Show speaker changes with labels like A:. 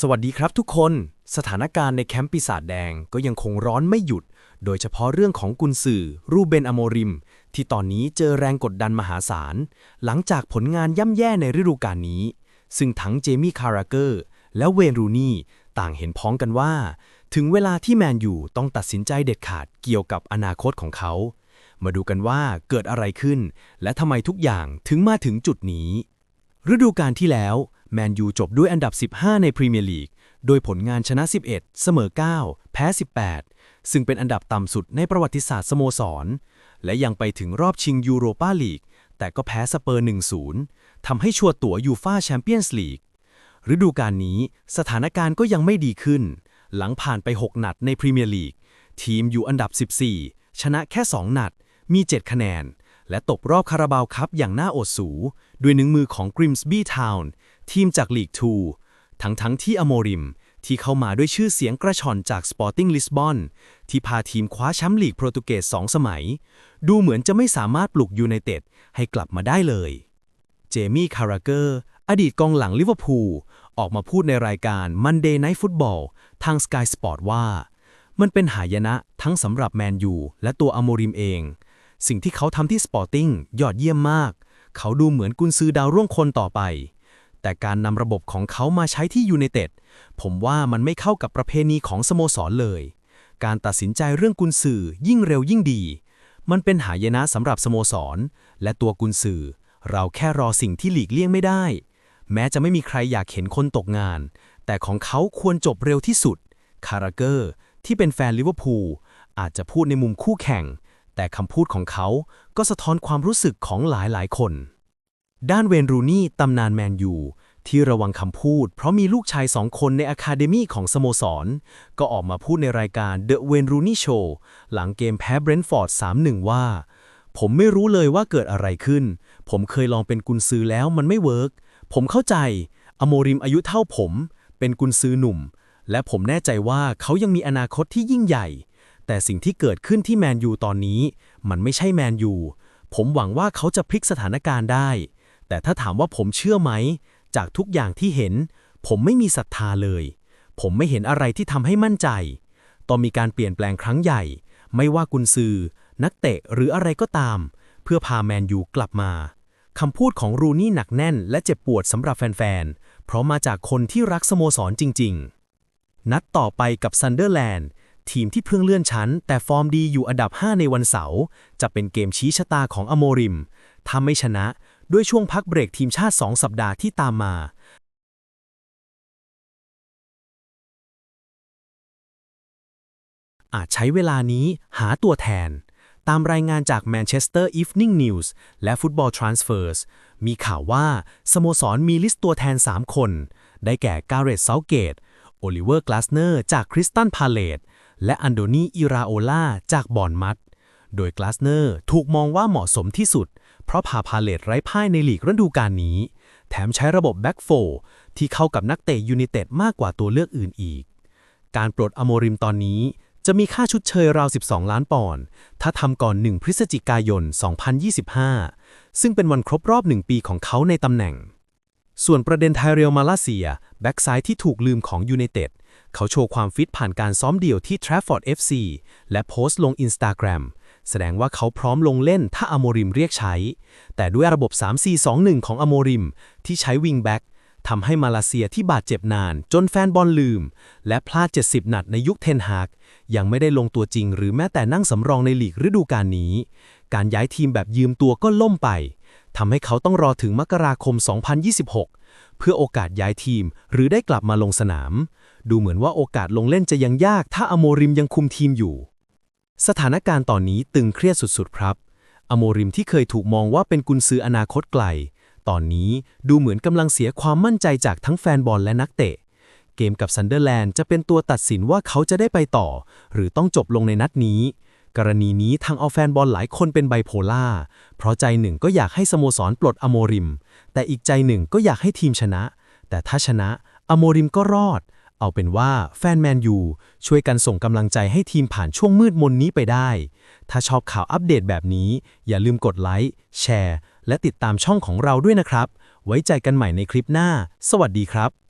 A: สวัสดีครับทุกคน สถานการณ์ในแคมป์ปีศาจแดงก็ยังคงร้อนไม่หยุด โดยเฉพาะเรื่องของกุนซือรูเบนอโมริม ที่ตอนนี้เจอแรงกดดันมหาศาล หลังจากผลงานย่ำแย่ในฤดูกาลนี้ ซึ่งทั้งเจมี่คาราเกอร์ และเวนรูนี่ต่างเห็นพ้องกันว่า ถึงเวลาที่แมนยูต้องตัดสินใจเด็ดขาดเกี่ยวกับอนาคตของเขา มาดูกันว่าเกิดอะไรขึ้น และทำไมทุกอย่างถึงมาถึงจุดนี้ ฤดูกาลที่แล้ว แมนยูจบด้วยอันดับ 15 ในพรีเมียร์ลีก โดยผลงานชนะ 11 เสมอ 9 แพ้ 18 ซึ่งเป็นอันดับต่ำสุดในประวัติศาสตร์สโมสร และยังไปถึงรอบชิงยูโรปาลีก แต่ก็แพ้สเปอร์ 1-0 ทำให้ชัวร์ตั๋วยูฟาแชมเปี้ยนส์ลีก ฤดูกาลนี้สถานการณ์ก็ยังไม่ดีขึ้น หลังผ่านไป 6 นัดในพรีเมียร์ลีก ทีมอยู่อันดับ 14 ชนะแค่ 2 นัด มี 7 คะแนน และตกรอบคาราบาวคัพอย่างน่าอดสู ด้วยหนึ่งมือของกริมส์บี้ทาวน์ ทีมจากลีก2ทั้งทั้งที่อโมริม ที่เข้ามาด้วยชื่อเสียงกระชอนจากสปอร์ติ้งลิสบอนที่พาทีมคว้าแชมป์ลีกโปรตุเกสสองสมัย ดูเหมือนจะไม่สามารถปลุกยูไนเต็ดให้กลับมาได้เลย เจมี่คาราเกอร์ อดีตกองหลังลิเวอร์พูลออกมาพูดในรายการ Monday Night Football ทาง Sky Sport ว่า มันเป็นหายนะทั้งสำหรับแมนยูและตัวอโมริมเอง สิ่งที่เขาทำที่สปอร์ติ้งยอดเยี่ยมมาก เขาดูเหมือนกุนซือดาวร่วงคนต่อไป แต่การนำระบบของเขามาใช้ที่ยูไนเต็ดผมว่ามันไม่เข้ากับประเพณีของสโมสรเลย การตัดสินใจเรื่องกุนซือยิ่งเร็วยิ่งดี มันเป็นหายนะสำหรับสโมสร และตัวกุนซือ เราแค่รอสิ่งที่หลีกเลี่ยงไม่ได้ แม้จะไม่มีใครอยากเห็นคนตกงาน แต่ของเขาควรจบเร็วที่สุด คาราเกอร์ ที่เป็นแฟนลิเวอร์พูลอาจจะพูดในมุมคู่แข่ง แต่คำพูดของเขาก็สะท้อนความรู้สึกของหลายหลายคน ด้านเวนรูนี่ตำนานแมนยูที่ระวังคำพูด เพราะมีลูกชายสองคนในอะคาเดมีของสโมสร ก็ออกมาพูดในรายการ The Wayne Rooney Show หลังเกมแพ้เบรนท์ฟอร์ด 3-1 ว่า ผมไม่รู้เลยว่าเกิดอะไรขึ้น ผมเคยลองเป็นกุนซือแล้วมันไม่เวิร์กผมเข้าใจ อโมริมอายุเท่าผม เป็นกุนซือหนุ่ม และผมแน่ใจว่าเขายังมีอนาคตที่ยิ่งใหญ่ แต่สิ่งที่เกิดขึ้นที่แมนยูตอนนี้ มันไม่ใช่แมนยูผมหวังว่าเขาจะพลิกสถานการณ์ได้ แต่ถ้าถามว่าผมเชื่อไหม จากทุกอย่างที่เห็น ผมไม่มีศรัทธาเลย ผมไม่เห็นอะไรที่ทำให้มั่นใจ ตองมีการเปลี่ยนแปลงครั้งใหญ่ ไม่ว่ากุนซือ นักเตะหรืออะไรก็ตาม เพื่อพาแมนยูกลับมาคำพูดของรูนี่หนักแน่นและเจ็บปวดสำหรับแฟนๆ เพราะมาจากคนที่รักสโมสรจริง ๆ นัดต่อไปกับซันเดอร์แลนด์ทีมที่เพิ่งเลื่อนชั้น แต่ฟอร์มดีอยู่อันดับ 5 ในวันเสาร์จะเป็นเกมชี้ชะตาของอโมริม ถ้าไม่ชนะ ด้วยช่วงพักเบรกทีมชาติ 2 สัปดาห์ที่ตามมาอาจใช้เวลานี้หาตัวแทน ตามรายงานจาก Manchester Evening News และ Football Transfers มีข่าวว่า สโมสรมีลิสต์ตัวแทน 3 คน ได้แก่กาเรตเซาเกตโอลิเวอร์กลาสเนอร์จากคริสตันพาเลตและอันโดนีอิราโอลาจากบอนมัดโดยกลาสเนอร์ถูกมองว่าเหมาะสมที่สุด เพราะพาพาเลตไร้พ่ายในลีกฤดูกาลนี้ แถมใช้ระบบแบ็กโฟที่เข้ากับนักเตะยูนิเต็ดมากกว่าตัวเลือกอื่นอีก การปลดอโมริมตอนนี้จะมีค่าชุดเชยราว 12 ล้านปอนด์ ถ้าทำก่อน 1 พฤศจิกายน 2025 ซึ่งเป็นวันครบรอบ 1 ปีของเขาในตำแหน่ง ส่วนประเด็นไทเรียลมาลาเซีย แบ็กซ้ายที่ถูกลืมของยูไนเต็ด เขาโชว์ความฟิตผ่านการซ้อมเดี่ยวที่ Trafford FC และโพสต์ลงอินสตาแกรม แสดงว่าเขาพร้อมลงเล่นถ้าอโมริมเรียกใช้ แต่ด้วยระบบ 3-4-2-1 ของอโมริม ที่ใช้วิงแบ็กทำให้มาเลเซียที่บาดเจ็บนาน จนแฟนบอลลืม และพลาด 70 นัดในยุคเทนฮากยังไม่ได้ลงตัวจริง หรือแม้แต่นั่งสำรองในลีกฤดูกาลนี้ การย้ายทีมแบบยืมตัวก็ล่มไปทำให้เขาต้องรอถึงมกราคม 2026 เพื่อโอกาสย้ายทีมหรือได้กลับมาลงสนาม ดูเหมือนว่าโอกาสลงเล่นจะยังยาก ถ้าอโมริมยังคุมทีมอยู่ สถานการณ์ตอนนี้ตึงเครียดสุดๆ ครับ อโมริมที่เคยถูกมองว่าเป็นกุนซืออนาคตไกล ตอนนี้ดูเหมือนกำลังเสียความมั่นใจจากทั้งแฟนบอลและนักเตะ เกมกับซันเดอร์แลนด์จะเป็นตัวตัดสินว่าเขาจะได้ไปต่อ หรือต้องจบลงในนัดนี้ กรณีนี้ทางเอาแฟนบอลหลายคนเป็นไบโพล่า เพราะใจหนึ่งก็อยากให้สโมสรปลดอโมริม แต่อีกใจหนึ่งก็อยากให้ทีมชนะ แต่ถ้าชนะอโมริมก็รอด เอาเป็นว่าแฟนแมนยูช่วยกันส่งกำลังใจให้ทีมผ่านช่วงมืดมนนี้ไปได้ ถ้าชอบข่าวอัปเดตแบบนี้ อย่าลืมกดไลค์แชร์ และติดตามช่องของเราด้วยนะครับ ไว้ใจกันใหม่ในคลิปหน้า สวัสดีครับ